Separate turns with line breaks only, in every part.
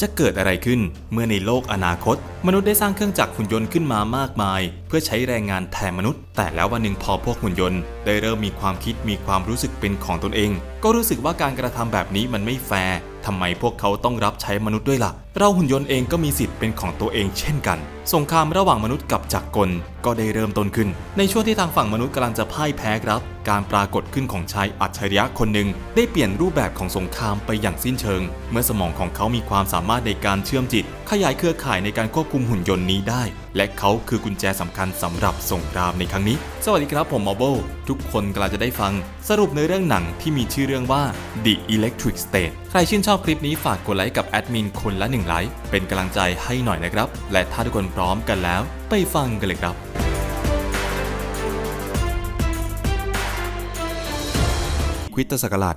จะเกิดอะไรขึ้น เมื่อในโลกอนาคต มนุษย์ได้สร้างเครื่องจักรหุ่นยนต์ขึ้นมามากมาย เพื่อใช้แรงงานแทนมนุษย์ แต่แล้ววันหนึ่งพอพวกหุ่นยนต์ ได้เริ่มมีความคิดมีความรู้สึกเป็นของตนเอง ก็รู้สึกว่าการกระทำแบบนี้มันไม่แฟร์ทำไมพวกเขาต้องรับใช้มนุษย์ด้วยล่ะ เราหุ่นยนต์เองก็มีสิทธิ์เป็นของตัวเองเช่นกัน สงครามระหว่างมนุษย์กับจักรกลก็ได้เริ่มต้นขึ้น ในช่วงที่ทางฝั่งมนุษย์กำลังจะพ่ายแพ้ครับ การปรากฏขึ้นของชายอัจฉริยะคนหนึ่งได้เปลี่ยนรูปแบบของสงครามไปอย่างสิ้นเชิง เมื่อสมองของเขามีความสามารถในการเชื่อมจิต ขยายเครือข่ายในการควบคุมหุ่นยนต์นี้ได้ และเขาคือกุญแจสำคัญสำหรับสงครามในครั้งนี้ สวัสดีครับผมมอโบทุกคนกำลังจะได้ฟัง สรุปในเรื่องหนังที่มีชื่อเรื่องว่า The Electric State ใครชื่นชอบคลิปนี้ฝากกดไลค์กับแอดมินคนละหนึ่งไลค์เป็นกำลังใจให้หน่อยนะครับ และถ้าทุกคนพร้อมกันแล้ว ไปฟังกันเลยครับ คริสตศักราช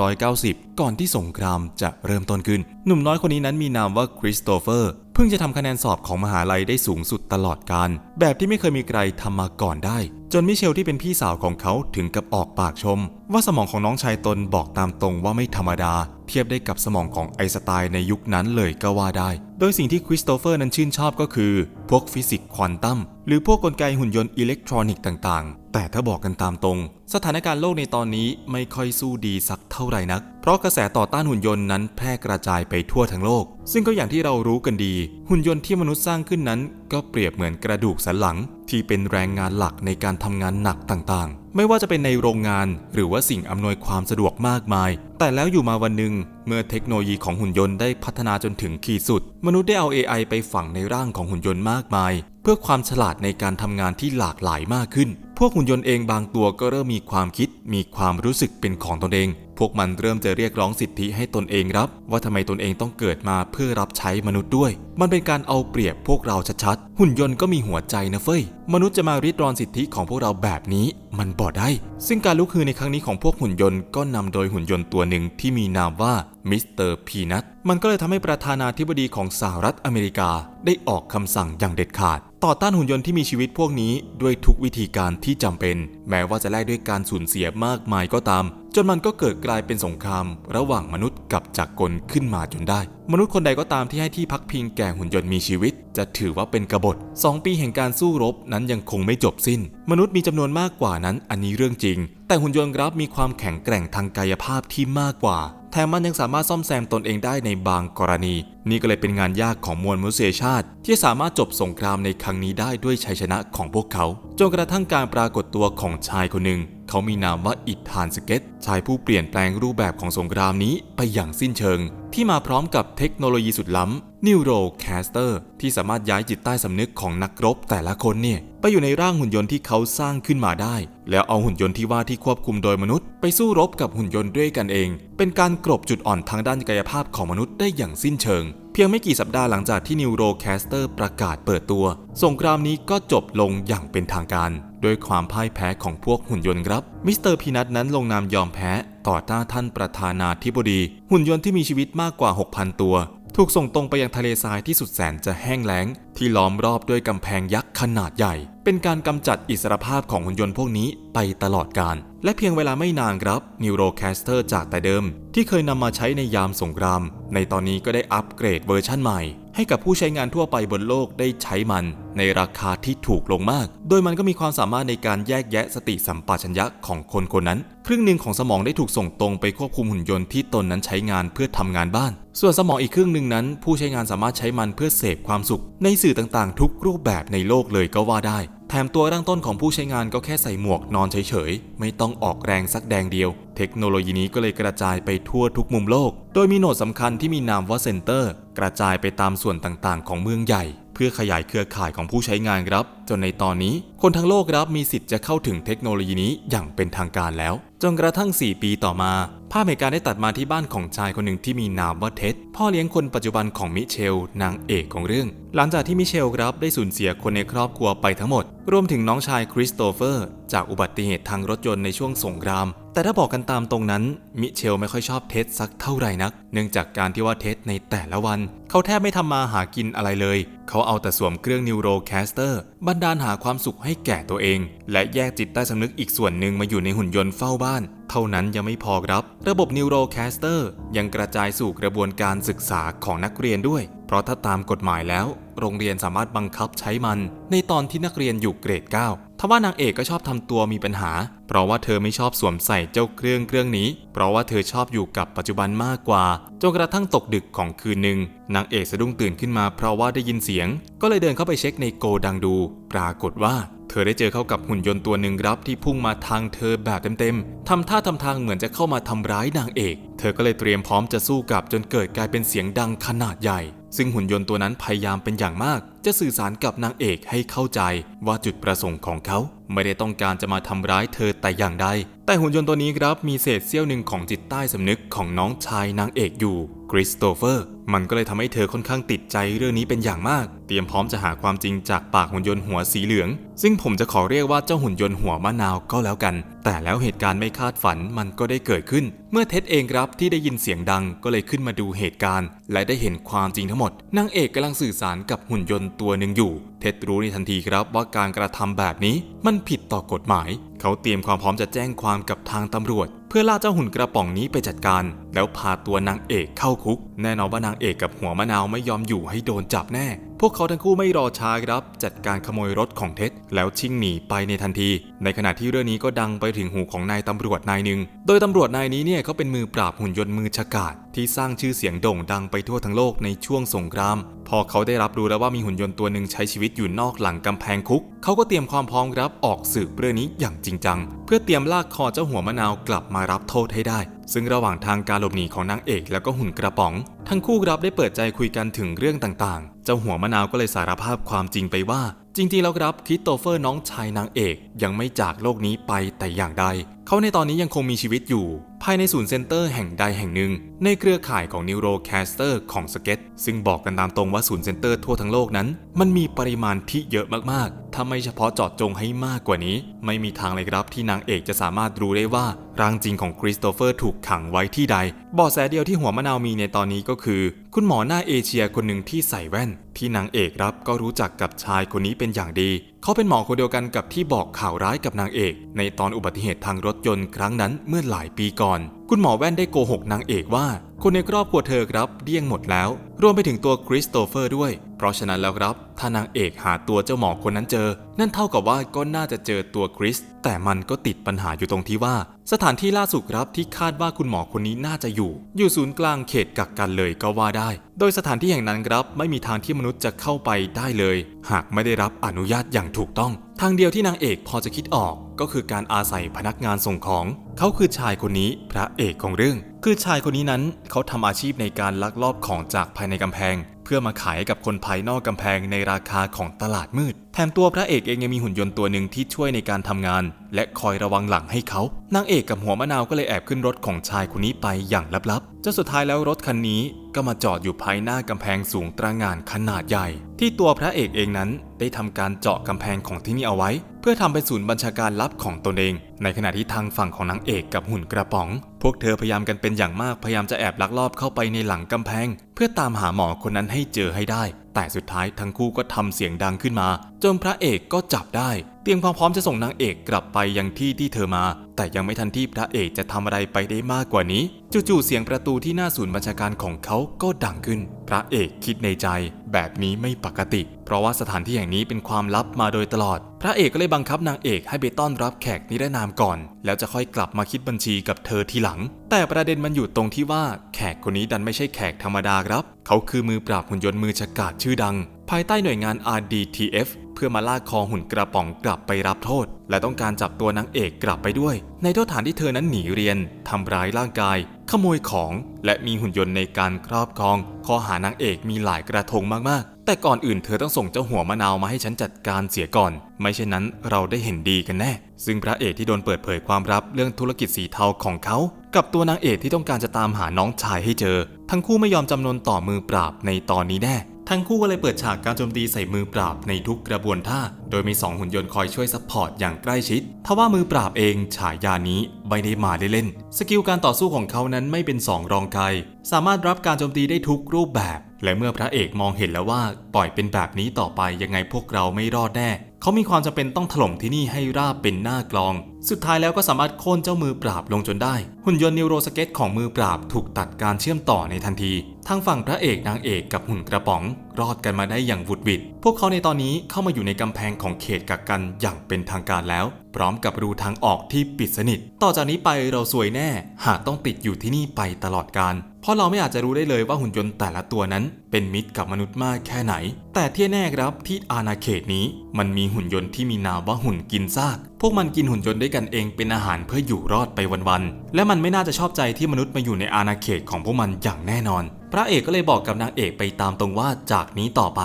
1990 ก่อนที่สงครามจะเริ่มต้นขึ้น หนุ่มน้อยคนนี้นั้นมีนามว่าคริสโตเฟอร์เพิ่งจะทำคะแนนสอบของมหาลัยได้สูงสุดตลอดการ แบบที่ไม่เคยมีใครทำมาก่อนได้ จนมิเชลที่เป็นพี่สาวของเขาถึงกับออกปากชม ว่าสมองของน้องชายตนบอกตามตรงว่าไม่ธรรมดา เทียบได้กับสมองของไอสไตน์ในยุคนั้นเลยก็ว่าได้ โดยสิ่งที่คริสโตเฟอร์นั้นชื่นชอบก็คือ พวกฟิสิกส์ควอนตัมหรือพวกกลไกหุ่นยนต์อิเล็กทรอนิกส์ต่าง แต่ถ้าบอกกันตามตรง สถานการณ์โลกในตอนนี้ไม่ค่อยสู้ดีสักเท่าไหร่นัก เพราะกระแสต่อต้านหุ่นยนต์นั้นแพร่กระจายไปทั่วทั้งโลก ซึ่งก็อย่างที่เรารู้กันดี หุ่นยนต์ที่มนุษย์สร้างขึ้นนั้น ก็เปรียบเหมือนกระดูกสันหลัง ที่เป็นแรงงานหลักในการทำงานหนักต่างๆ ไม่ว่าจะเป็นในโรงงาน หรือว่าสิ่งอำนวยความสะดวกมากมาย แต่แล้วอยู่มาวันหนึ่งเมื่อเทคโนโลยีของหุ่นยนต์ได้พัฒนาจนถึงขีดสุด มนุษย์ได้เอา AI ไปฝังในร่างของหุ่นยนต์มากมาย เพื่อความฉลาดในการทำงานที่หลากหลายมากขึ้น พวกหุ่นยนต์เองบางตัวก็เริ่มมีความคิดมีความรู้สึกเป็นของตนเองพวกมันเริ่มจะเรียกร้องสิทธิให้ตนเองรับ ว่าทำไมตนเองต้องเกิดมาเพื่อรับใช้มนุษย์ด้วย มันเป็นการเอาเปรียบพวกเราชัดๆ หุ่นยนต์ก็มีหัวใจนะเฟ้ย มนุษย์จะมาริดรอนสิทธิของพวกเราแบบนี้ มันบ่ได้ ซึ่งการลุกฮือในครั้งนี้ของพวกหุ่นยนต์ก็นำโดยหุ่นยนต์ตัวหนึ่งที่มีนามว่ามิสเตอร์พีนัทมันก็เลยทำให้ประธานาธิบดีของสหรัฐอเมริกา ได้ออกคำสั่งอย่างเด็ดขาด ต่อต้านหุ่นยนต์ที่มีชีวิตพวกนี้ด้วยทุกวิธีการที่จำเป็น แม้ว่าจะแลกด้วยการสูญเสียมากมายก็ตาม จนมันก็เกิดกลายเป็นสงครามระหว่างมนุษย์กับจักรกลขึ้นมาจนได้ มนุษย์คนใดก็ตามที่ให้ที่พักพิงแก่หุ่นยนต์มีชีวิต จะถือว่าเป็นกบฏ 2 ปีแห่งการสู้รบนั้นยังคงไม่จบสิ้น มนุษย์มีจำนวนมากกว่านั้นอันนี้เรื่องจริง แต่หุ่นยนต์รับมีความแข็งแกร่งทางกายภาพที่มากกว่า แถมมันยังสามารถซ่อมแซมตนเองได้ในบางกรณี นี่ก็เลยเป็นงานยากของมวลมนุษยชาติ ที่สามารถจบสงครามในครั้งนี้ได้ด้วยชัยชนะของพวกเขา จนกระทั่งการปรากฏตัวของชายคนหนึ่ง เขามีนามว่าอิทานสเก็ตชายผู้เปลี่ยนแปลงรูปแบบของสงครามนี้ไปอย่างสิ้นเชิง ที่มาพร้อมกับเทคโนโลยีสุดล้ำ Neurocaster ที่สามารถย้ายจิตใต้สำนึกของนักรบแต่ละคนเนี่ยไปอยู่ในร่างหุ่นยนต์ที่เขาสร้างขึ้นมาได้ แล้วเอาหุ่นยนต์ที่ว่าที่ควบคุมโดยมนุษย์ ไปสู้รบกับหุ่นยนต์ด้วยกันเอง เป็นการกรบจุดอ่อนทางด้านกายภาพของมนุษย์ได้อย่างสิ้นเชิง เพียงไม่กี่สัปดาห์หลังจากที่นิวโรแคสเตอร์ประกาศเปิดตัว สงครามนี้ก็จบลงอย่างเป็นทางการ ด้วยความพ่ายแพ้ของพวกหุ่นยนต์ครับ มิสเตอร์พีนัทนั้นลงนามยอมแพ้ ต่อต้าท่านประธานาธิบดี หุ่นยนต์ที่มีชีวิตมากกว่า 6,000 ตัว ถูกส่งตรงไปยังทะเลทรายที่สุดแสนจะแห้งแล้ง ที่ล้อมรอบด้วยกำแพงยักษ์ขนาดใหญ่ เป็นการกำจัดอิสรภาพของหุ่นยนต์พวกนี้ไปตลอดกาลและเพียงเวลาไม่นานครับ Neurocaster จากแต่เดิม ที่เคยนำมาใช้ในยามสงคราม ในตอนนี้ก็ได้อัปเกรดเวอร์ชั่นใหม่ ให้กับผู้ใช้งานทั่วไปบนโลกได้ใช้มัน ในราคาที่ถูกลงมาก โดยมันก็มีความสามารถในการแยกแยะสติสัมปชัญญะของคนคนนั้น ครึ่งหนึ่งของสมองได้ถูกส่งตรงไปควบคุมหุ่นยนต์ที่ตนนั้นใช้งานเพื่อทำงานบ้าน ส่วนสมองอีกครึ่งหนึ่งนั้น ผู้ใช้งานสามารถใช้มันเพื่อเสพความสุข ในสื่อต่างๆ ทุกรูปแบบในโลกเลยก็ว่าได้ แถมตัวร่างต้นของผู้ใช้งานก็แค่ใส่หมวกนอนเฉยๆ ไม่ต้องออกแรงสักแดงเดียว เทคโนโลยีนี้ก็เลยกระจายไปทั่วทุกมุมโลก โดยมีโหนดสำคัญที่มีนามว่าเซ็นเตอร์ กระจายไปตามส่วนต่างๆ ของเมืองใหญ่ เพื่อขยายเครือข่ายของผู้ใช้งานครับ จนในตอนนี้ คนทั้งโลกครับมีสิทธิ์จะเข้าถึงเทคโนโลยีนี้อย่างเป็นทางการแล้ว จนกระทั่ง 4 ปีต่อมา ภาพเหตุการณ์ได้ตัดมาที่บ้านของชายคนหนึ่งที่มีนามว่าเท็ดพ่อเลี้ยงคนปัจจุบันของมิเชล นางเอกของเรื่อง หลังจากที่มิเชลครับได้สูญเสียคนในครอบครัวไปทั้งหมด รวมถึงน้องชายคริสโตเฟอร์ จากอุบัติเหตุทางรถยนต์ในช่วงสงคราม แต่ถ้าบอกกันตามตรงนั้น มิเชลไม่ค่อยชอบเท็ดสักเท่าไหร่นัก เนื่องจากการที่ว่าเท็ดในแต่ละวัน เขาแทบไม่ทำมาหากินอะไรเลย เขาเอาแต่สวมเครื่องนิวโรแคสเตอร์บันดาลหาความสุขให้แก่ตัวเอง และแยกจิตใต้สำนึกอีกส่วนหนึ่งมาอยู่ในหุ่นยนต์เฝ้าบ้าน เท่านั้นยังไม่พอครับ ระบบนิวโรแคสเตอร์ยังกระจายสู่กระบวนการศึกษาของนักเรียนด้วย ราะถ้าตามกฎหมายแล้ว โรงเรียนสามารถบังคับใช้มัน ในตอนที่นักเรียนอยู่เกรด 9 ทว่านางเอกก็ชอบทำตัวมีปัญหา เพราะว่าเธอไม่ชอบสวมใส่เจ้าเครื่องเครื่องนี้ เพราะว่าเธอชอบอยู่กับปัจจุบันมากกว่า จนกระทั่งตกดึกของคืนหนึ่งนางเอกสะดุ้งตื่นขึ้นมาเพราะว่าได้ยินเสียง ก็เลยเดินเข้าไปเช็คในโกดังดู ปรากฏว่าเธอได้เจอเข้ากับหุ่นยนต์ตัวหนึ่งรับที่พุ่งมาทางเธอแบบเต็มๆ ทำท่าทำทางเหมือนจะเข้ามาทำร้ายนางเอก เธอก็เลยเตรียมพร้อมจะสู้กลับจนเกิดกลายเป็นเสียงดังขนาดใหญ่ ซึ่งหุ่นยนต์ตัวนั้นพยายามเป็นอย่างมาก จะสื่อสารกับนางเอกให้เข้าใจว่าจุดประสงค์ของเขา ไม่ได้ต้องการจะมาทำร้ายเธอแต่อย่างใด แต่หุ่นยนต์ตัวนี้ครับมีเศษเสี้ยวหนึ่งของจิตใต้สำนึกของน้องชายนางเอกอยู่คริสโตเฟอร์ มันก็เลยทำให้เธอค่อนข้างติดใจเรื่องนี้เป็นอย่างมาก เตรียมพร้อมจะหาความจริงจากปากหุ่นยนต์หัวสีเหลือง ซึ่งผมจะขอเรียกว่าเจ้าหุ่นยนต์หัวมะนาวก็แล้วกัน แต่แล้วเหตุการณ์ไม่คาดฝันมันก็ได้เกิดขึ้น เมื่อเท็ดเองครับที่ได้ยินเสียงดังก็เลยขึ้นมาดูเหตุการณ์ และได้เห็นความจริงทั้งหมดนางเอกกำลังสื่อสารกับหุ่นยนต์ตัวหนึ่งอยู่ เท็ดรู้ในทันทีครับว่าการกระทำแบบนี้มันผิดต่อกฎหมาย เขาเตรียมความพร้อมจะแจ้งความกับทางตำรวจ เพื่อล่าเจ้าหุ่นกระป๋องนี้ไปจัดการ แล้วพาตัวนางเอกเข้าคุก แน่นอนว่านางเอกกับหัวมะนาวไม่ยอมอยู่ให้โดนจับแน่ พวกเขาทั้งคู่ไม่รอช้าครับ จัดการขโมยรถของเท็ดแล้วชิ่งหนีไปในทันที ในขณะที่เรื่องนี้ก็ดังไปถึงหูของนายตำรวจนายหนึ่ง โดยตำรวจนายนี้เนี่ยเขาเป็นมือปราบหุ่นยนต์มือฉกาจที่สร้างชื่อเสียงโด่งดังไปทั่วทั้งโลกในช่วงสงคราม พอเขาได้รับรู้แล้วว่ามีหุ่นยนต์ตัวหนึ่งใช้ชีวิตอยู่นอกหลังกำแพงคุก เขาก็เตรียมความพร้อมครับออกสืบเรื่องนี้อย่างจริงจัง เพื่อเตรียมลากคอเจ้าหัวมะนาวกลับมารับโทษให้ได้ ซึ่งระหว่างทางการหลบหนีของนางเอกแล้วก็หุ่นกระป๋อง ทั้งคู่รับได้เปิดใจคุยกันถึงเรื่องต่างๆ เจ้าหัวมะนาวก็เลยสารภาพความจริงไปว่า จริงๆแล้วครับคริสโตเฟอร์น้องชายนางเอกยังไม่จากโลกนี้ไปแต่อย่างใด เขาในตอนนี้ยังคงมีชีวิตอยู่ ภายในศูนย์เซ็นเตอร์แห่งใดแห่งหนึ่ง ในเครือข่ายของ Neurocaster ของสเก็ตซึ่งบอกกันตามตรงว่าศูนย์เซ็นเตอร์ทั่วทั้งโลกนั้น มันมีปริมาณที่เยอะมากๆ ถ้าไม่เฉพาะเจาะจงให้มากกว่านี้ ไม่มีทางเลยครับที่นางเอกจะสามารถรู้ได้ว่าร่างจริงของคริสโตเฟอร์ถูกขังไว้ที่ใดเบาะแสเดียวที่หัวมะนาวมีในตอนนี้ก็คือ คุณหมอหน้าเอเชียคนหนึ่งที่ใส่แว่น ที่นางเอกรับก็รู้จักกับชายคนนี้เป็นอย่างดี เขาเป็นหมอคนเดียวกันกับที่บอกข่าวร้ายกับนางเอก ในตอนอุบัติเหตุทางรถยนต์ครั้งนั้นเมื่อหลายปีก่อน คุณหมอแว่นได้โกหกนางเอกว่า คนในครอบครัวเธอครับเดี้ยงหมดแล้ว รวมไปถึงตัวคริสโตเฟอร์ด้วย เพราะฉะนั้นแล้วครับ ถ้านางเอกหาตัวเจ้าหมอคนนั้นเจอ นั่นเท่ากับว่าก็น่าจะเจอตัวคริส แต่มันก็ติดปัญหาอยู่ตรงที่ว่า สถานที่ล่าสุดครับที่คาดว่าคุณหมอคนนี้น่าจะอยู่ อยู่ศูนย์กลางเขตกักกันเลยก็ว่าได้โดยสถานที่แห่งนั้นครับไม่มีทางที่มนุษย์จะเข้าไปได้เลย หากไม่ได้รับอนุญาตอย่างถูกต้อง ทางเดียวที่นางเอกพอจะคิดออกก็คือการอาศัยพนักงานส่งของ เขาคือชายคนนี้พระเอกของเรื่อง คือชายคนนี้นั้นเขาทำอาชีพในการลักลอบของจากภายในกำแพง เพื่อมาขายกับคนภายนอกกำแพงในราคาของตลาดมืด แถมตัวพระเอกเองยังมีหุ่นยนต์ตัวหนึ่งที่ช่วยในการทำงาน และคอยระวังหลังให้เขา นางเอกกับหัวมะนาวก็เลยแอบขึ้นรถของชายคนนี้ไปอย่างลับๆจนสุดท้ายแล้วรถคันนี้ก็มาจอดอยู่ภายหน้ากำแพงสูงตระหง่านขนาดใหญ่ ที่ตัวพระเอกเองนั้นได้ทำการเจาะกำแพงของที่นี่เอาไว้ เพื่อทำเป็นศูนย์บัญชาการลับของตนเอง ในขณะที่ทางฝั่งของนางเอกกับหุ่นกระป๋อง พวกเธอพยายามกันเป็นอย่างมากพยายามจะแอบลักลอบเข้าไปในหลังกำแพง เพื่อตามหาหมอคนนั้นให้เจอให้ได้ แต่สุดท้ายทั้งคู่ก็ทำเสียงดังขึ้นมา จนพระเอกก็จับได้ เตรียมความพร้อมจะส่งนางเอกกลับไปยังที่ที่เธอมา แต่ยังไม่ทันที่พระเอกจะทำอะไรไปได้มากกว่านี้ จู่ๆเสียงประตูที่หน้าศูนย์บัญชาการของเขาก็ดังขึ้น พระเอกคิดในใจ แบบนี้ไม่ปกติ เพราะว่าสถานที่แห่งนี้เป็นความลับมาโดยตลอด พระเอกก็เลยบังคับนางเอกให้ไปต้อนรับแขกนิรนามก่อน แล้วจะค่อยกลับมาคิดบัญชีกับเธอทีหลัง แต่ประเด็นมันอยู่ตรงที่ว่าแขกคนนี้ดันไม่ใช่แขกธรรมดาครับ เขาคือมือปราบหุ่นยนต์มือฉกาจชื่อดัง ภายใต้หน่วยงาน RDTF เพื่อมาลากคอหุ่นกระป๋องกลับไปรับโทษ และต้องการจับตัวนางเอกกลับไปด้วย ในโทษฐานที่เธอนั้นหนีเรียนทำร้ายร่างกาย ขโมยของ และมีหุ่นยนต์ในการครอบครอง ข้อหานางเอกมีหลายกระทงมากๆ แต่ก่อนอื่นเธอต้องส่งเจ้าหัวมะนาวมาให้ฉันจัดการเสียก่อน ไม่เช่นนั้นเราได้เห็นดีกันแน่ ซึ่งพระเอกที่โดนเปิดเผยความลับเรื่องธุรกิจสีเทาของเขา กับตัวนางเอกที่ต้องการจะตามหาน้องชายให้เจอ ทั้งคู่ไม่ยอมจำนนต่อมือปราบในตอนนี้แน่ ทั้งคู่ก็เลยเปิดฉากการโจมตีใส่มือปราบในทุกกระบวนท่า โดยมี 2 หุ่นยนต์คอยช่วยซัพพอร์ตอย่างใกล้ชิด ทว่ามือปราบเองฉายานี้ไม่ได้มาเล่นๆ สกิลการต่อสู้ของเขานั้นไม่เป็นสองรองใคร สามารถรับการโจมตีได้ทุกรูปแบบ และเมื่อพระเอกมองเห็นแล้วว่าปล่อยเป็นแบบนี้ต่อไปยังไงพวกเราไม่รอดแน่ เขามีความจำเป็นต้องถล่มที่นี่ให้ราบเป็นหน้ากลอง สุดท้ายแล้วก็สามารถโค่นเจ้ามือปราบลงจนได้ หุ่นยนต์นิวโรสเก็ตของมือปราบถูกตัดการเชื่อมต่อในทันที ทางฝั่งพระเอกนางเอกกับหุ่นกระป๋อง รอดกันมาได้อย่างวุดวิด พวกเขาในตอนนี้เข้ามาอยู่ในกำแพงของเขตกักกันอย่างเป็นทางการแล้ว พร้อมกับรูทางออกที่ปิดสนิท ต่อจากนี้ไปเราซวยแน่ หากต้องติดอยู่ที่นี่ไปตลอดกาลเพราะเราไม่อาจจะรู้ได้เลยว่าหุ่นยนต์แต่ละตัวนั้น เป็นมิตรกับมนุษย์มากแค่ไหน แต่ที่แน่ครับที่อาณาเขตนี้ มันมีหุ่นยนต์ที่มีนามว่าหุ่นกินซาก พวกมันกินหุ่นยนต์ด้วยกันเองเป็นอาหารเพื่ออยู่รอดไปวันๆ และมันไม่น่าจะชอบใจที่มนุษย์มาอยู่ในอาณาเขตของพวกมันอย่างแน่นอน พระเอกก็เลยบอกกับนางเอกไปตามตรงว่าจากนี้ต่อไป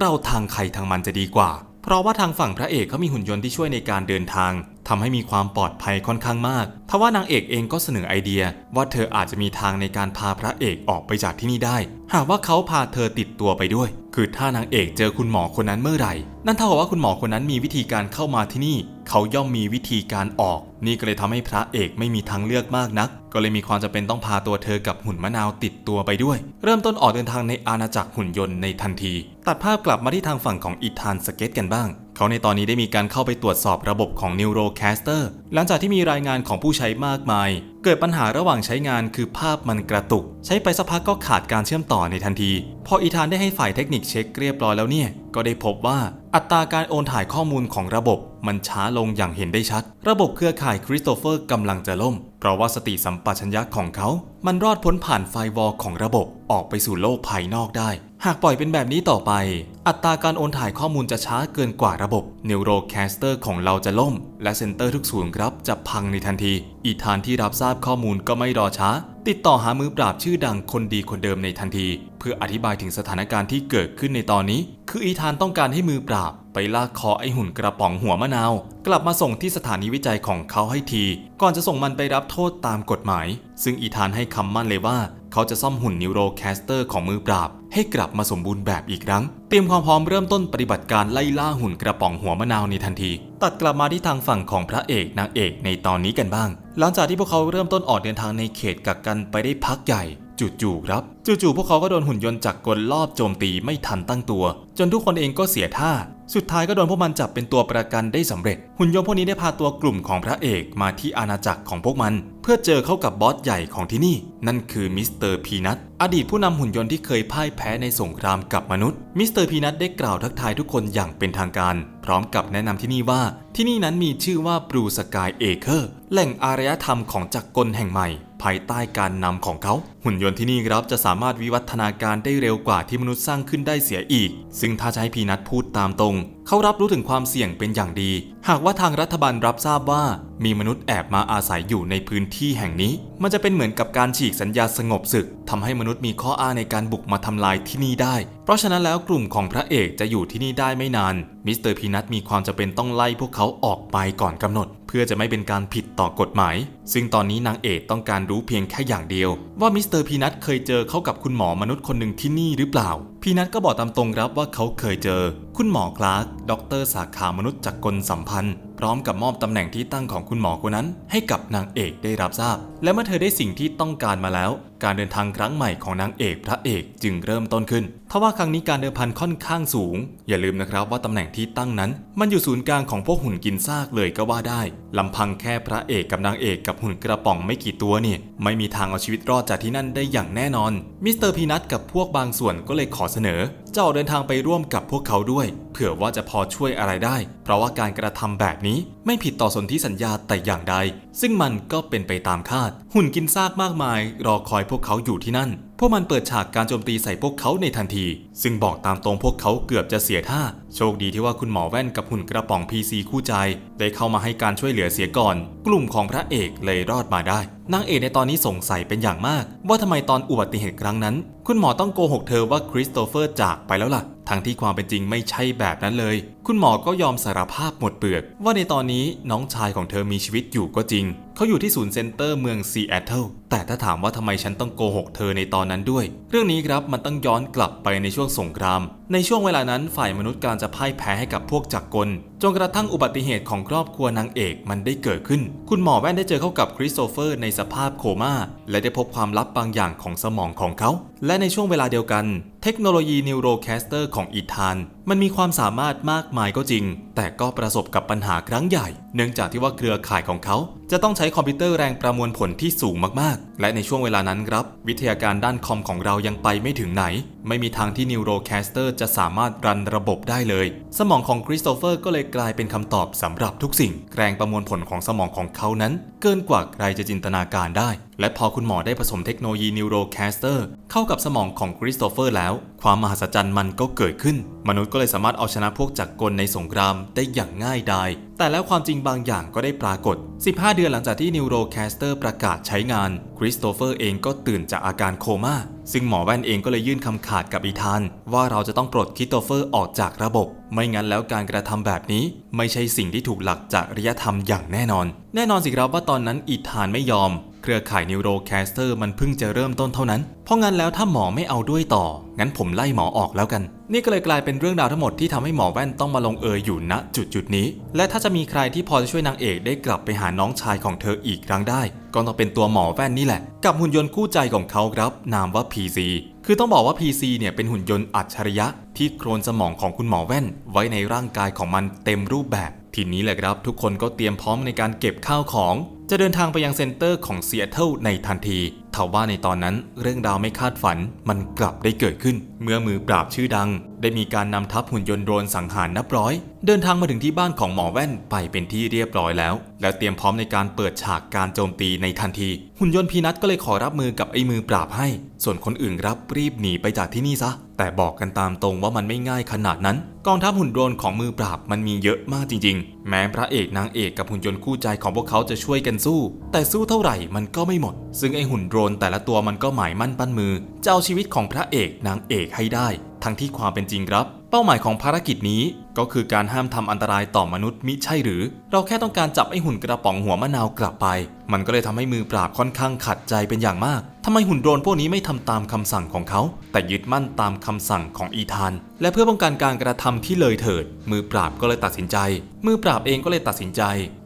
เราทางใครทางมันจะดีกว่า เพราะว่าทางฝั่งพระเอกเขามีหุ่นยนต์ที่ช่วยในการเดินทางทำให้มีความปลอดภัยค่อนข้างมากทว่านางเอกเองก็เสนอไอเดีย ว่าเธออาจจะมีทางในการพาพระเอกออกไปจากที่นี่ได้ หากว่าเขาพาเธอติดตัวไปด้วย คือถ้านางเอกเจอคุณหมอคนนั้นเมื่อไหร่ นั่นเท่ากับว่าคุณหมอคนนั้นมีวิธีการเข้ามาที่นี่ เขาย่อมมีวิธีการออก นี่ก็เลยทำให้พระเอกไม่มีทางเลือกมากนัก ก็เลยมีความจำเป็นต้องพาตัวเธอกับหุ่นมะนาวติดตัวไปด้วย เริ่มต้นออกเดินทางในอาณาจักรหุ่นยนต์ในทันที ตัดภาพกลับมาที่ทางฝั่งของอีธานสเก็ตกันบ้าง เขาในตอนนี้ได้มีการเข้าไปตรวจสอบระบบของ Neurocaster หลังจากที่มีรายงานของผู้ใช้มากมาย เกิดปัญหาระหว่างใช้งานคือภาพมันกระตุก ใช้ไปสักพักก็ขาดการเชื่อมต่อในทันที พออีธานได้ให้ฝ่ายเทคนิคเช็คเรียบร้อยแล้วเนี่ย ก็ได้พบว่าอัตราการโอนถ่ายข้อมูลของระบบ มันช้าลงอย่างเห็นได้ชัด ระบบเครือข่ายคริสโตเฟอร์กำลังจะล่ม เพราะว่าสติสัมปชัญญะของเขา มันรอดพ้นผ่านไฟวอลของระบบออกไปสู่โลกภายนอกได้ หากปล่อยเป็นแบบนี้ต่อไป อัตราการโอนถ่ายข้อมูลจะช้าเกินกว่าระบบ Neurocaster ของเราจะล่ม และเซ็นเตอร์ทุกศูนย์ครับจะพังในทันที อีธานที่รับทราบข้อมูลก็ไม่รอช้า ติดต่อหามือปราบชื่อดังคนดีคนเดิมในทันที เพื่ออธิบายถึงสถานการณ์ที่เกิดขึ้นในตอนนี้ คืออีธานต้องการให้มือปราบ ไปลากคอไอหุ่นกระป๋องหัวมะนาว กลับมาส่งที่สถานีวิจัยของเขาให้ที ก่อนจะส่งมันไปรับโทษตามกฎหมาย ซึ่งอีธานให้คำมั่นเลยว่า เขาจะซ่อมหุ่นนิวโรแคสเตอร์ของมือปราบ ให้กลับมาสมบูรณ์แบบอีกครั้ง เตรียมความพร้อมเริ่มต้นปฏิบัติการไล่ล่าหุ่นกระป๋องหัวมะนาวในทันที ตัดกลับมาที่ทางฝั่งของพระเอกนางเอกในตอนนี้กันบ้าง หลังจากที่พวกเขาเริ่มต้นออกเดินทางในเขตกักกันไปได้พักใหญ่จู่ๆครับจู่ๆพวกเขาก็โดนหุ่นยนต์จักรกลลอบโจมตีไม่ทันตั้งตัว จนทุกคนเองก็เสียท่าสุดท้ายก็โดนพวกมันจับเป็นตัวประกันได้สำเร็จ หุ่นยนต์พวกนี้ได้พาตัวกลุ่มของพระเอกมาที่อาณาจักรของพวกมันเพื่อเจอเข้ากับบอสใหญ่ของที่นี่ นั่นคือมิสเตอร์พีนัทอดีตผู้นำหุ่นยนต์ที่เคยพ่ายแพ้ในสงครามกับมนุษย์ มิสเตอร์พีนัทได้กล่าวทักทายทุกคนอย่างเป็นทางการ พร้อมกับแนะนำที่นี่ว่า ที่นี่นั้นมีชื่อว่าบรูสกายเอเคอร์แหล่งอารยธรรมของจักรกลแห่งใหม่ ภายใต้การนำของเขา หุ่นยนต์ที่นี่ครับจะสามารถวิวัฒนาการได้เร็วกว่าที่มนุษย์สร้างขึ้นได้เสียอีก ซึ่งถ้าจะให้พีนัทพูดตามตรง เขารับรู้ถึงความเสี่ยงเป็นอย่างดี หากว่าทางรัฐบาลรับทราบว่ามีมนุษย์แอบมาอาศัยอยู่ในพื้นที่แห่งนี้ มันจะเป็นเหมือนกับการฉีกสัญญาสงบศึกทำให้มนุษย์มีข้ออ้างในการบุกมาทำลายที่นี่ได้ เพราะฉะนั้นแล้วกลุ่มของพระเอกจะอยู่ที่นี่ได้ไม่นาน มิสเตอร์พีนัทมีความจำเป็นต้องไล่พวกเขาออกไปก่อนกำหนด เพื่อจะไม่เป็นการผิดต่อกฎหมาย ซึ่งตอนนี้นางเอกต้องการรู้เพียงแค่อย่างเดียว ว่ามิสเตอร์พีนัทเคยเจอเข้ากับคุณหมอมนุษย์คนหนึ่งที่นี่หรือเปล่า พีนัทก็บอกตามตรงครับว่าเขาเคยเจอ คุณหมอคลาร์กด็อกเตอร์สาขามนุษย์จักรกลสัมพันธ์ พร้อมกับมอบตำแหน่งที่ตั้งของคุณหมอคนนั้น ให้กับนางเอกได้รับทราบ และเมื่อเธอได้สิ่งที่ต้องการมาแล้ว การเดินทางครั้งใหม่ของนางเอกพระเอกจึงเริ่มต้นขึ้นทว่าครั้งนี้การเดินพันค่อนข้างสูง อย่าลืมนะครับว่าตำแหน่งที่ตั้งนั้น มันอยู่ศูนย์กลางของพวกหุ่นกินซากเลยก็ว่าได้ลำพังแค่พระเอกกับนางเอกกับหุ่นกระป๋องไม่กี่ตัวเนี่ยไม่มีทางเอาชีวิตรอดจากที่นั่นได้อย่างแน่นอนมิสเตอร์พีนัทกับพวกบางส่วนก็เลยขอเสนอ จะออกเดินทางไปร่วมกับพวกเขาด้วย เผื่อว่าจะพอช่วยอะไรได้ เพราะว่าการกระทำแบบนี้ไม่ผิดต่อสนธิสัญญาแต่อย่างใด ซึ่งมันก็เป็นไปตามคาด หุ่นกินซากมากมาย รอคอยพวกเขาอยู่ที่นั่น พวกมันเปิดฉากการโจมตีใส่พวกเขาในทันที ซึ่งบอกตามตรงพวกเขาเกือบจะเสียท่า โชคดีที่ว่าคุณหมอแว่นกับหุ่นกระป๋อง PC คู่ใจ ได้เข้ามาให้การช่วยเหลือเสียก่อน กลุ่มของพระเอกเลยรอดมาได้นางเอกในตอนนี้สงสัยเป็นอย่างมาก ว่าทำไมตอนอุบัติเหตุครั้งนั้น คุณหมอต้องโกหกเธอว่าคริสโตเฟอร์จากไปแล้วล่ะ ทั้งที่ความเป็นจริงไม่ใช่แบบนั้นเลย คุณหมอก็ยอมสารภาพหมดเปลือก ว่าในตอนนี้น้องชายของเธอมีชีวิตอยู่ก็จริง เขาอยู่ที่ศูนย์เซ็นเตอร์เมืองซีแอตเทิลแต่ถ้าถามว่าทำไมฉันต้องโกหกเธอในตอนนั้นด้วย เรื่องนี้ครับมันต้องย้อนกลับไปในช่วงสงคราม ในช่วงเวลานั้นฝ่ายมนุษย์กำลังจะพ่ายแพ้ให้กับพวกจักรกล จนกระทั่งอุบัติเหตุของครอบครัวนางเอกมันได้เกิดขึ้น คุณหมอแว่นได้เจอเข้ากับคริสโตเฟอร์ในสภาพโคม่าและได้พบความลับบางอย่างของสมองของเขา และในช่วงเวลาเดียวกัน เทคโนโลยีนิวโรแคสเตอร์ของอีธาน มันมีความสามารถมากมายก็จริง แต่ก็ประสบกับปัญหาครั้งใหญ่ เนื่องจากที่ว่าเครือข่ายของเขา จะต้องใช้คอมพิวเตอร์แรงประมวลผลที่สูงมากๆ และในช่วงเวลานั้นครับ วิทยาการด้านคอมของเรายังไปไม่ถึงไหน ไม่มีทางที่นิวโรแคสเตอร์จะสามารถรันระบบได้เลย สมองของคริสโตเฟอร์ก็เลยกลายเป็นคำตอบสำหรับทุกสิ่ง แรงประมวลผลของสมองของเขานั้น เกินกว่าใครจะจินตนาการได้ และพอคุณหมอได้ผสมเทคโนโลยีนิวโรแคสเตอร์เข้ากับสมองของคริสโตเฟอร์แล้ว ความมหัศจรรย์มันก็เกิดขึ้น มนุษย์ก็เลยสามารถเอาชนะพวกจักรกลในสงครามได้อย่างง่ายดาย แต่แล้วความจริงบางอย่างก็ได้ปรากฏ 15 เดือนหลังจากที่นิวโรแคสเตอร์ประกาศใช้งาน คริสโตเฟอร์เองก็ตื่นจากอาการโคม่า ซึ่งหมอแว่นเองก็เลยยื่นคำขาดกับอีธาน ว่าเราจะต้องปลดคริสโตเฟอร์ออกจากระบบ ไม่งั้นแล้วการกระทำแบบนี้ ไม่ใช่สิ่งที่ถูกหลักจริยธรรมอย่างแน่นอน แน่นอนสิครับว่าตอนนั้นอีธานไม่ยอม เครือข่ายนิวโรแคสเตอร์มันเพิ่งจะเริ่มต้นเท่านั้น เพราะงั้นแล้วถ้าหมอไม่เอาด้วยต่อ งั้นผมไล่หมอออกแล้วกัน นี่ก็เลยกลายเป็นเรื่องราวทั้งหมดที่ทำให้หมอแว่นต้องมาลงเอยอยู่ณจุดจุดนี้ และถ้าจะมีใครที่พอจะช่วยนางเอกได้กลับไปหาน้องชายของเธออีกครั้งได้ ก็ต้องเป็นตัวหมอแว่นนี่แหละ กับหุ่นยนต์คู่ใจของเขาครับ นามว่า PC คือต้องบอกว่า PC เนี่ยเป็นหุ่นยนต์อัจฉริยะ ที่โครนสมองของคุณหมอแว่น ไว้ในร่างกายของมันเต็มรูปแบบทีนี้แหละครับทุกคนก็เตรียมพร้อมในการเก็บข้าวของ จะเดินทางไปยังเซ็นเตอร์ของซีแอตเทิลในทันที ทว่าในตอนนั้นเรื่องราวไม่คาดฝันมันกลับได้เกิดขึ้น เมื่อมือปราบชื่อดัง ได้มีการนำทัพหุ่นยนต์โดรนสังหารนับร้อย เดินทางมาถึงที่บ้านของหมอแว่นไปเป็นที่เรียบร้อยแล้ว แล้วเตรียมพร้อมในการเปิดฉากการโจมตีในทันที หุ่นยนต์พีนัทก็เลยขอรับมือกับไอ้มือปราบให้ ส่วนคนอื่นรับรีบหนีไปจากที่นี่ซะ แต่บอกกันตามตรงว่ามันไม่ง่ายขนาดนั้น กองทัพหุ่นโดรนของมือปราบมันมีเยอะมากจริง ๆ แม้พระเอกนางเอกกับหุ่นยนต์คู่ใจของพวกเขาจะช่วยกันสู้ แต่สู้เท่าไหร่มันก็ไม่หมด ซึ่งไอหุ่นโดรนแต่ละตัวมันก็หมายมั่นปั้นมือจะเอาชีวิตของพระเอกนางเอกให้ได้ ทั้งที่ความเป็นจริงครับ เป้าหมายของภารกิจนี้ก็คือการห้ามทำอันตรายต่อมนุษย์มิใช่หรือ เราแค่ต้องการจับไอหุ่นกระป๋องหัวมะนาวกลับไป มันก็เลยทำให้มือปราบค่อนข้างขัดใจเป็นอย่างมากทำไมหุ่นโดรนพวกนี้ไม่ทำตามคำสั่งของเขา แต่ยึดมั่นตามคำสั่งของอีธาน และเพื่อป้องกันการกระทำที่เลยเถิด มือปราบก็เลยตัดสินใจ มือปราบเองก็เลยตัดสินใจ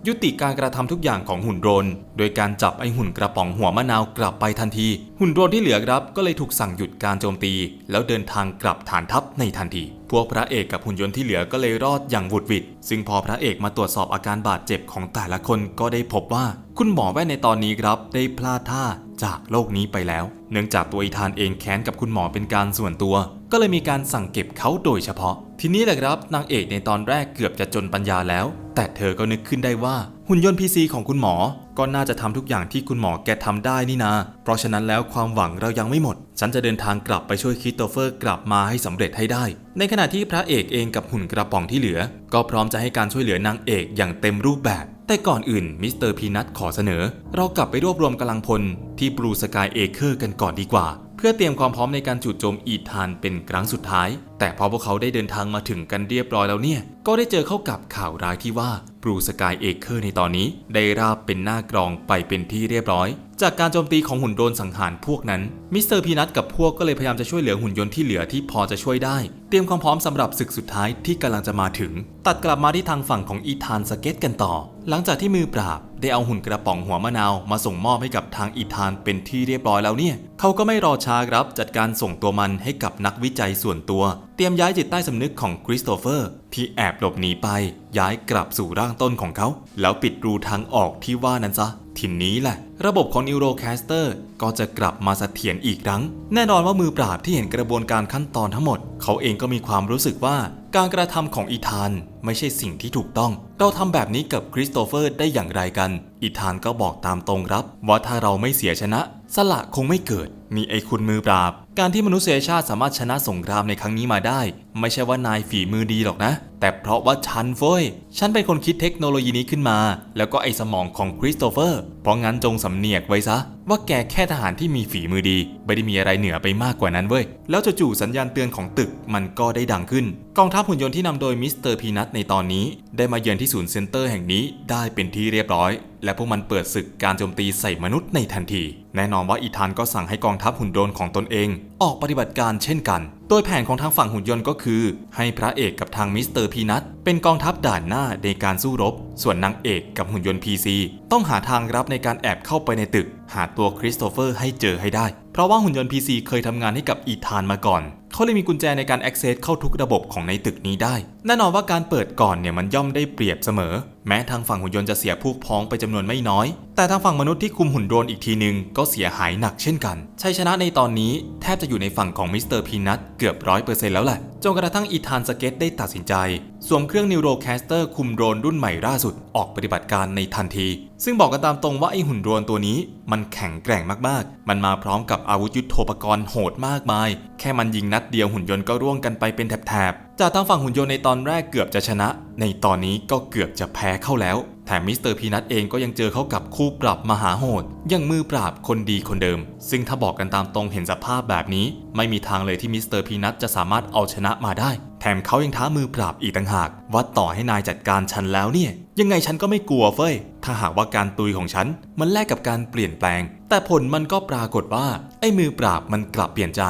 ยุติการกระทำทุกอย่างของหุ่นโดรนโดยการจับไอหุ่นกระป๋องหัวมะนาวกลับไปทันที หุ่นโดรนที่เหลือครับก็เลยถูกสั่งหยุดการโจมตี แล้วเดินทางกลับฐานทัพในทันทีพวกพระเอกกับหุ่นยนต์ที่เหลือก็เลยรอดอย่างหวุดหวิดซึ่งพอพระเอกมาตรวจสอบอาการบาดเจ็บของแต่ละคนก็ได้พบว่า คุณหมอแว่นในตอนนี้ครับได้พลาดท่าจากโลกนี้ไปแล้ว เนื่องจากตัวอีธานเองแค้นกับคุณหมอเป็นการส่วนตัว ก็เลยมีการสั่งเก็บเขาโดยเฉพาะ ทีนี้แหละครับนางเอกในตอนแรกเกือบจะจนปัญญาแล้ว แต่เธอก็นึกขึ้นได้ว่าหุ่นยนต์พีซีของคุณหมอ ก็น่าจะทำทุกอย่างที่คุณหมอแกทำได้นี่นาเพราะฉะนั้นแล้วความหวังเรายังไม่หมด ฉันจะเดินทางกลับไปช่วยคริสโตเฟอร์กลับมาให้สำเร็จให้ได้ ในขณะที่พระเอกเองกับหุ่นกระป๋องที่เหลือ ก็พร้อมจะให้การช่วยเหลือนางเอกอย่างเต็มรูปแบบ แต่ก่อนอื่นมิสเตอร์พีนัทขอเสนอ เรากลับไปรวบรวมกำลังพลที่บลูสกายเอเคอร์กันก่อนดีกว่า เพื่อเตรียมความพร้อมในการจู่โจมอีธานเป็นครั้งสุดท้าย แต่พอพวกเขาได้เดินทางมาถึงกันเรียบร้อยแล้วเนี่ย ก็ได้เจอเข้ากับข่าวร้ายที่ว่าบลูสกายเอเคอร์ในตอนนี้ ได้ราบเป็นหน้ากรองไปเป็นที่เรียบร้อย จากการโจมตีของหุ่นโดนสังหารพวกนั้น มิสเตอร์พีนัทกับพวกก็เลยพยายามจะช่วยเหลือหุ่นยนต์ที่เหลือที่พอจะช่วยได้ เตรียมความพร้อมสำหรับศึกสุดท้ายที่กำลังจะมาถึง ตัดกลับมาที่ทางฝั่งของอีธานสเก็ตกันต่อ หลังจากที่มือปราบได้เอาหุ่นกระป๋องหัวมะนาวมาส่งมอบให้กับทางอีธานเป็นที่เรียบร้อยแล้วเนี่ย เขาก็ไม่รอช้าครับจัดการส่งตัวมันให้กับนักวิจัยส่วนตัว เตรียมย้ายจิตใต้สำนึกของคริสโตเฟอร์ ที่แอบหลบหนีไป ย้ายกลับสู่ร่างต้นของเขา แล้วปิดรูทางออกที่ว่านั้นซะทีนี้แหละ ระบบของ Neurocaster ก็จะกลับมาเสถียรอีกครั้ง แน่นอนว่ามือปราบที่เห็นกระบวนการขั้นตอนทั้งหมด เขาเองก็มีความรู้สึกว่าการกระทำของอีธานไม่ใช่สิ่งที่ถูกต้อง เราทำแบบนี้กับคริสโตเฟอร์ได้อย่างไรกัน อีธานก็บอกตามตรงครับ ว่าถ้าเราไม่เสียชนะ สละคงไม่เกิด มีไอ้คุณมือปราบ การที่มนุษยชาติสามารถชนะสงครามในครั้งนี้มาได้ ไม่ใช่ว่านายฝีมือดีหรอกนะ แต่เพราะว่าฉันเฟ้ย ฉันเป็นคนคิดเทคโนโลยีนี้ขึ้นมา แล้วก็ไอสมองของคริสโตเฟอร์ เพราะงั้นจงสำเนียกไว้ซะ ว่าแกแค่ทหารที่มีฝีมือดี ไม่ได้มีอะไรเหนือไปมากกว่านั้นเว้ย แล้วจู่ๆสัญญาณเตือนของตึกมันก็ได้ดังขึ้น กองทัพหุ่นยนต์ที่นำโดยมิสเตอร์พีนัทในตอนนี้ ได้มาเยือนที่ศูนย์เซ็นเตอร์แห่งนี้ได้เป็นที่เรียบร้อย และพวกมันเปิดศึกการโจมตีใส่มนุษย์ในทันที แน่นอนว่าอีธานก็สั่งให้กองทัพหุ่นยนต์ของตนเอง ออกปฏิบัติการเช่นกัน โดยแผนของทางฝั่งหุ่นยนต์ก็คือ ให้พระเอกกับทางมิสเตอร์พีนัทเป็นกองทัพด่านหน้าในการสู้รบ ส่วนนางเอกกับหุ่นยนต์ PC ต้องหาทางรับในการแอบเข้าไปในตึก หาตัวคริสโตเฟอร์ให้เจอให้ได้ เพราะว่าหุ่นยนต์ PC เคยทำงานให้กับอีธานมาก่อน เขาเลยมีกุญแจในการ access เข้าทุกระบบของในตึกนี้ได้ แน่นอนว่าการเปิดก่อนเนี่ยมันย่อมได้เปรียบเสมอ แม้ทางฝั่งหุ่นยนต์จะเสียพวกพ้องไปจำนวนไม่น้อย แต่ทางฝั่งมนุษย์ที่คุมหุ่นโดรนอีกทีหนึ่งก็เสียหายหนักเช่นกัน ชัยชนะในตอนนี้แทบจะอยู่ในฝั่งของมิสเตอร์พีนัทเกือบร้อยเปอร์เซ็นต์แล้วแหละ จนกระทั่งอีธานสเก็ตได้ตัดสินใจ สวมเครื่องนิวโรแคสเตอร์คุมโดรนรุ่นใหม่ล่าสุดออกปฏิบัติการในทันที ซึ่งบอกกันตามตรงว่าไอหุ่นโดรนตัวนี้มันแข็งแกร่งมากๆ มันมาพร้อมกับอาวุธยุทโธปกรณ์โหดมากมาย แค่มันยิงนัดเดียวหุ่นยนต์ก็ร่วงกันไปเป็นแถบๆ จากทางฝั่งหุ่นยนต์ในตอนแรกเกือบจะชนะ ในตอนนี้ก็เกือบจะแพ้เข้าแล้ว แถมมิสเตอร์พีนัทเองก็ยังเจอเข้ากับคู่ปรับมหาโหดอย่างมือปราบคนดีคนเดิม ซึ่งถ้าบอกกันตามตรงเห็นสภาพแบบนี้ ไม่มีทางเลยที่มิสเตอร์พีนัทจะสามารถเอาชนะมาได้แถมเขายังท้ามือปราบอีกต่างหากว่าต่อให้นายจัดการฉันแล้วเนี่ย ยังไงฉันก็ไม่กลัวเฟ้ย ถ้าหากว่าการตุยของฉัน มันแลกกับการเปลี่ยนแปลง แต่ผลมันก็ปรากฏว่า ไอ้มือปราบมันกลับเปลี่ยนใจ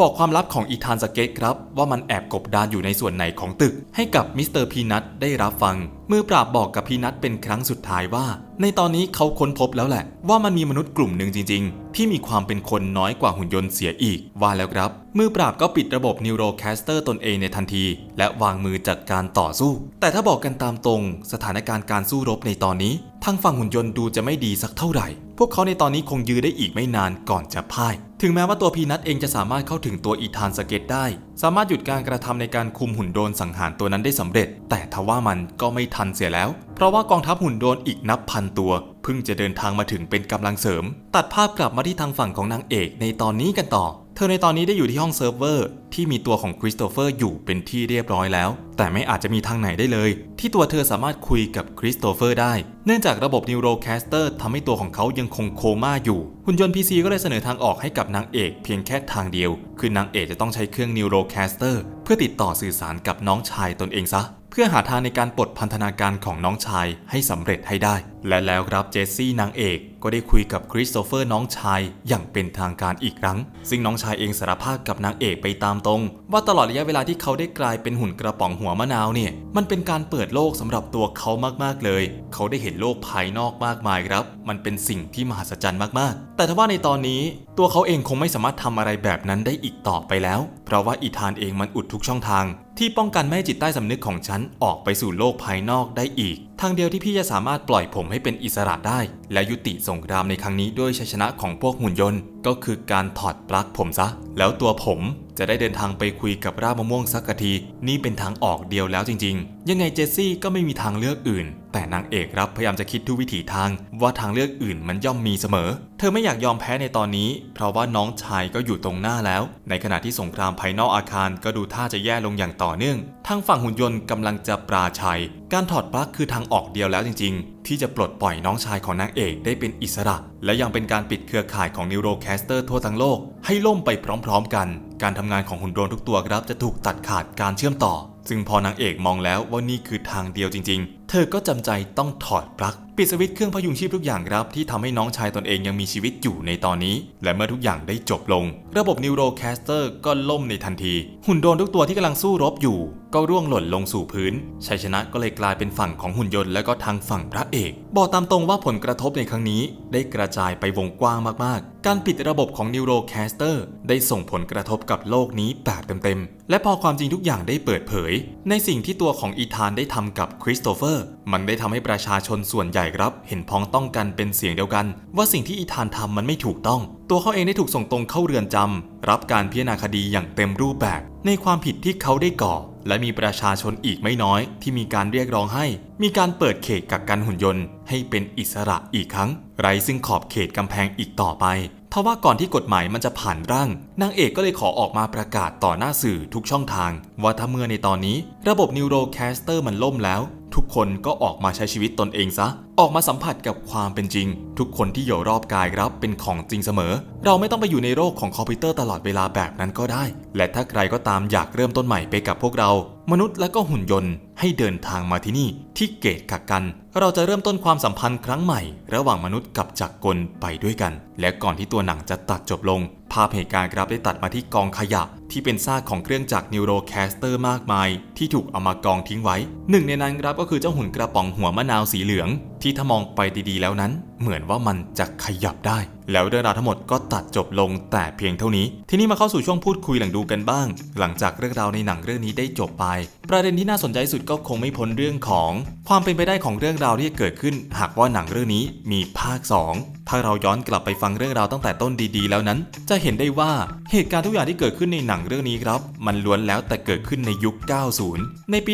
บอกความลับของอีธานสเกตครับ ว่ามันแอบกบดานอยู่ในส่วนไหนของตึก ให้กับมิสเตอร์พีนัทได้รับฟัง มือปราบบอกกับพีนัทเป็นครั้งสุดท้ายว่า ในตอนนี้เขาค้นพบแล้วแหละ ว่ามันมีมนุษย์กลุ่มหนึ่งจริงๆ ที่มีความเป็นคนน้อยกว่าหุ่นยนต์เสียอีก ว่าแล้วครับ มือปราบก็ปิดระบบนิวโรแคสเตอร์ตนเองในทันที และวางมือจัดการต่อสู้ แต่ถ้าบอกกันตามตรง สถานการณ์การสู้รบในตอนนี้ ทางฝั่งหุ่นยนต์ดูจะไม่ดีสักเท่าไหร่ พวกเขาในตอนนี้คงยื้อได้อีกไม่นานก่อนจะพ่าย ถึงแม้ว่าตัวพีนัทเองจะสามารถเข้าถึงตัวอีธานสเก็ตได้ สามารถหยุดการกระทำในการคุมหุ่นโดนสังหารตัวนั้นได้สำเร็จ แต่ทว่ามันก็ไม่ทันเสียแล้ว เพราะว่ากองทัพหุ่นโดนอีกนับพันตัวเพิ่งจะเดินทางมาถึงเป็นกำลังเสริม ตัดภาพกลับมาที่ทางฝั่งของนางเอกในตอนนี้กันต่อ เธอในตอนนี้ได้อยู่ที่ห้องเซิร์ฟเวอร์ที่มีตัวของคริสโตเฟอร์อยู่เป็นที่เรียบร้อยแล้ว แต่ไม่อาจจะมีทางไหนได้เลย ที่ตัวเธอสามารถคุยกับคริสโตเฟอร์ได้ เนื่องจากระบบนิวโรแคสเตอร์ทำให้ตัวของเขายังคงโคม่าอยู่ หุ่นยนต์ PC ก็เลยเสนอทางออกให้กับนางเอกเพียงแค่ทางเดียว คือนางเอกจะต้องใช้เครื่องนิวโรแคสเตอร์เพื่อติดต่อสื่อสารกับน้องชายตนเองซะเพื่อหาทางในการปลดพันธนาการของน้องชายให้สำเร็จให้ได้ และแล้วครับเจสซี่นางเอก ก็ได้คุยกับคริสโตเฟอร์น้องชายอย่างเป็นทางการอีกครั้ง ซึ่งน้องชายเองสารภาพกับนางเอกไปตามตรง ว่าตลอดระยะเวลาที่เขาได้กลายเป็นหุ่นกระป๋องหัวมะนาวเนี่ย มันเป็นการเปิดโลกสำหรับตัวเขามากๆเลย เขาได้เห็นโลกภายนอกมากมายครับ มันเป็นสิ่งที่มหัศจรรย์มากๆ แต่ถ้าว่าในตอนนี้ตัวเขาเองคงไม่สามารถทำอะไรแบบนั้นได้อีกต่อไปแล้ว เพราะว่าอีธานเองมันอุดทุกช่องทาง ที่ป้องกันไม่ให้จิตใต้สำนึกของฉันออกไปสู่โลกภายนอกได้อีกทางเดียวที่พี่จะสามารถปล่อยผมให้เป็นอิสระได้ และยุติสงครามในครั้งนี้ด้วยชัยชนะของพวกหุ่นยนต์ ก็คือการถอดปลั๊กผมซะ แล้วตัวผม จะได้เดินทางไปคุยกับรามะม่วงสักที นี่เป็นทางออกเดียวแล้วจริง ๆ ยังไงเจสซี่ก็ไม่มีทางเลือกอื่น แต่นางเอกรับพยายามจะคิดทุกวิถีทาง ว่าทางเลือกอื่นมันย่อมมีเสมอ เธอไม่อยากยอมแพ้ในตอนนี้ เพราะว่าน้องชายก็อยู่ตรงหน้าแล้ว ในขณะที่สงครามภายนอกอาคารก็ดูท่าจะแย่ลงอย่างต่อเนื่อง ทางฝั่งหุ่นยนต์กำลังจะปราชัย การถอดปลั๊กคือทางออกเดียวแล้วจริง ๆ ที่จะปลดปล่อยน้องชายของนางเอกได้เป็นอิสระ และยังเป็นการปิดเครือข่ายของนิวโรแคสเตอร์ทั่วทั้งโลกให้ล่มไปพร้อม ๆ กัน การทำงานของหุ่นโดรนทุกตัวครับจะถูกตัดขาดการเชื่อมต่อ ซึ่งพอนางเอกมองแล้วว่านี่คือทางเดียวจริง ๆ เธอก็จำใจต้องถอดปลั๊กปิดสวิตช์เครื่องพยุงชีพทุกอย่างครับที่ทำให้น้องชายตนเองยังมีชีวิตอยู่ในตอนนี้ และเมื่อทุกอย่างได้จบลง ระบบนิวโรแคสเตอร์ก็ล่มในทันที หุ่นโดรนทุกตัวที่กำลังสู้รบอยู่ ก็ร่วงหล่นลงสู่พื้นชัยชนะก็เลยกลายเป็นฝั่งของหุ่นยนต์และก็ทางฝั่งพระเอก บอกตามตรงว่าผลกระทบในครั้งนี้ ได้กระจายไปวงกว้างมากๆ การปิดระบบของนิวโรแคสเตอร์ได้ส่งผลกระทบกับโลกนี้แบบเต็มๆ และพอความจริงทุกอย่างได้เปิดเผย ในสิ่งที่ตัวของอีธานได้ทำกับคริสโตเฟอร์ มันได้ทำให้ประชาชนส่วนใหญ่ครับ เห็นพ้องต้องกันเป็นเสียงเดียวกัน ว่าสิ่งที่อีธานทำมันไม่ถูกต้อง ตัวเขาเองได้ถูกส่งตรงเข้าเรือนจำรับการพิจารณาคดีอย่างเต็มรูปแบบ ในความผิดที่เขาได้ก่อ และมีประชาชนอีกไม่น้อย ที่มีการเรียกร้องให้ มีการเปิดเขตกักกันหุ่นยนต์ ให้เป็นอิสระอีกครั้ง ไร้ซึ่งขอบเขตกำแพงอีกต่อไปทว่าก่อนที่กฎหมายมันจะผ่านร่าง นางเอกก็เลยขอออกมาประกาศต่อหน้าสื่อทุกช่องทาง ว่าถ้าเมื่อในตอนนี้ ระบบ Neurocaster มันล่มแล้ว ทุกคนก็ออกมาใช้ชีวิตตนเองซะ ออกมาสัมผัสกับความเป็นจริง ทุกคนที่อยู่รอบกายรับเป็นของจริงเสมอ เราไม่ต้องไปอยู่ในโลกของคอมพิวเตอร์ตลอดเวลาแบบนั้นก็ได้ และถ้าใครก็ตามอยากเริ่มต้นใหม่ไปกับพวกเรา มนุษย์และก็หุ่นยนต์ ให้เดินทางมาที่นี่ที่เกตกักกัน เราจะเริ่มต้นความสัมพันธ์ครั้งใหม่ ระหว่างมนุษย์กับจักรกลไปด้วยกัน และก่อนที่ตัวหนังจะตัดจบลง ภาพเหตุการณ์ครับได้ตัดมาที่กองขยะ ที่เป็นซากของเครื่องจักรนิวโรแคสเตอร์มากมาย ที่ถูกเอามากองทิ้งไว้ หนึ่งในนั้นครับก็คือเจ้าหุ่นกระป๋องหัวมะนาวสีเหลือง ที่ถ้ามองไปดีๆแล้วนั้น เหมือนว่ามันจะขยับได้ แล้วเรื่องราวทั้งหมดก็ตัดจบลงแต่เพียงเท่านี้ ทีนี้มาเข้าสู่ช่วงพูดคุยหลังดูกันบ้าง หลังจากเรื่องราวในหนังเรื่องนี้ได้จบไป ประเด็นที่น่าสนใจสุดก็คงไม่พ้นเรื่องของ ความเป็นไปได้ของเรื่องราวที่จะเกิดขึ้น หากว่าหนังเรื่องนี้มีภาค 2ถ้าเราย้อนกลับไปฟังเรื่องราวตั้งแต่ต้นดีๆ แล้วนั้น จะเห็นได้ว่าเหตุการณ์ทุกอย่างที่เกิดขึ้นในหนังเรื่องนี้ครับ มันล้วนแล้วแต่เกิดขึ้นในยุค 90 ในปี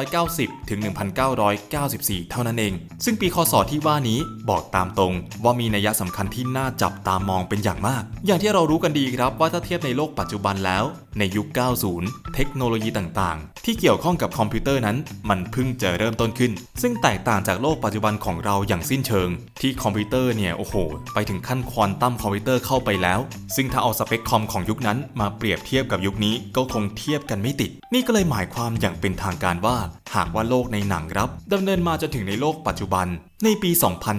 1990 ถึง 1994 เท่านั้นเอง ซึ่งปีคศที่ว่านี้บอกตามตรง ว่ามีนัยสำคัญที่น่าจับตามองเป็นอย่างมาก อย่างที่เรารู้กันดีครับว่าถ้าเทียบในโลกปัจจุบันแล้ว ในยุค 90 เทคโนโลยีต่างๆ ที่เกี่ยวข้องกับคอมพิวเตอร์นั้น มันเพิ่งจะเริ่มต้นขึ้น ซึ่งแตกต่างจากโลกปัจจุบันของเราอย่างสิ้นเชิง ที่คอมพิวเตอร์เนี่ยโอ้โห ไปถึงขั้นควอนตัมคอมพิวเตอร์เข้าไปแล้ว ซึ่งถ้าเอาสเปคคอมของยุคนั้นมาเปรียบเทียบกับยุคนี้ก็คงเทียบกันไม่ติด นี่ก็เลยหมายความอย่างเป็นทางการว่า หากว่าโลกในหนังครับดำเนินมาจนถึงในโลกปัจจุบัน ในปี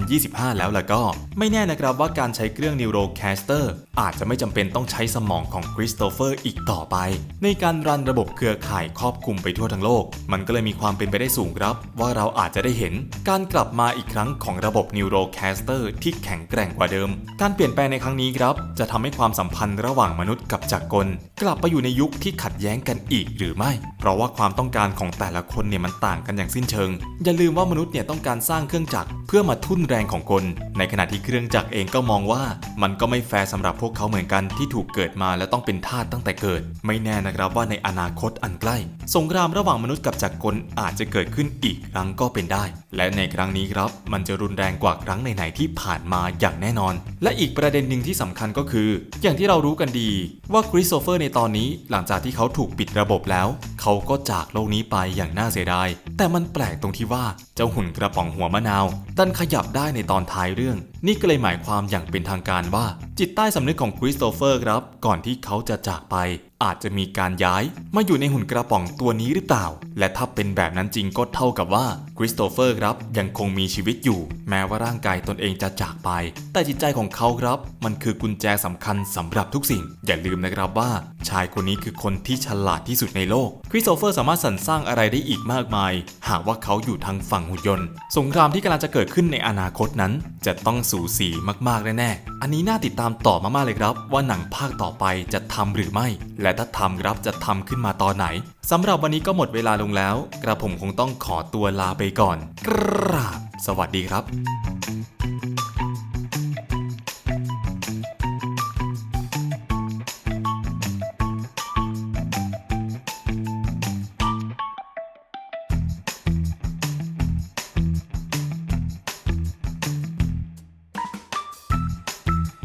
2025 แล้วล่ะก็ ไม่แน่นะครับว่าการใช้เครื่อง Neurocaster อาจจะไม่จำเป็นต้องใช้สมองของคริสโตเฟอร์อีกต่อไป ในการรันระบบเครือข่ายครอบคลุมไปทั่วทั้งโลก มันก็เลยมีความเป็นไปได้สูงครับ ว่าเราอาจจะได้เห็นการกลับมาอีกครั้งของระบบ Neurocaster ที่แข็งแกร่งกว่าเดิม การเปลี่ยนแปลงในครั้งนี้ครับจะทำให้ความสัมพันธ์ระหว่างมนุษย์กับจักรกล กลับไปอยู่ในยุคที่ขัดแย้งกันอีกหรือไม่ เพราะว่าความต้องการของแต่ละคนเนี่ยมันต่างกันอย่างสิ้นเชิง อย่าลืมว่ามนุษย์เนี่ยต้องการสร้างเครื่องจักรเพื่อมาทุ่นแรงของกลในขณะที่เครื่องจักรเองก็มองว่ามันก็ไม่แฟร์สำหรับพวกเขาเหมือนกันที่ถูกเกิดมาและต้องเป็นทาสตั้งแต่เกิด ไม่แน่นะครับว่าในอนาคตอันใกล้ สงครามระหว่างมนุษย์กับจักรกลอาจจะเกิดขึ้นอีกครั้งก็เป็นได้ และในครั้งนี้ครับมันจะรุนแรงกว่าครั้งไหนๆที่ผ่านมาอย่างแน่นอน และอีกประเด็นหนึ่งที่สำคัญก็คือ อย่างที่เรารู้กันดีว่าคริสโตเฟอร์ในตอนนี้หลังจากที่เขาถูกปิดระบบแล้ว เขาก็จากโลกนี้ไปอย่างน่าเสียดายแต่มันแปลกตรงที่ว่าเจ้าหุ่นกระป๋องหัวมะนาวดันขยับได้ในตอนท้ายเรื่อง นี่ก็เลยหมายความอย่างเป็นทางการว่า จิตใต้สำนึกของคริสโตเฟอร์ครับ ก่อนที่เขาจะจากไป อาจจะมีการย้ายมาอยู่ในหุ่นกระป๋องตัวนี้หรือเปล่า และถ้าเป็นแบบนั้นจริงก็เท่ากับว่าคริสโตเฟอร์ครับยังคงมีชีวิตอยู่ แม้ว่าร่างกายตนเองจะจากไป แต่จิตใจของเขาครับ มันคือกุญแจสำคัญสำหรับทุกสิ่ง อย่าลืมนะครับว่า ชายคนนี้คือคนที่ฉลาดที่สุดในโลกคริสโตเฟอร์สามารถสรรสร้างอะไรได้อีกมากมาย หากว่าเขาอยู่ทางฝั่งงหุ่นยนต์ สงครามที่กำลังจะเกิดขึ้นในอนาคตนั้น จะต้องสูสีมากๆแน่ๆ อันนี้น่าติดตามต่อมากๆเลยครับ ว่าหนังภาคต่อไปจะทำหรือไม่ และถ้าทำครับจะทำขึ้นมาตอนไหนสำหรับวันนี้ก็หมดเวลาลงแล้ว กระผมคงต้องขอตัวลาไปก่อน กราบสวัสดีครับ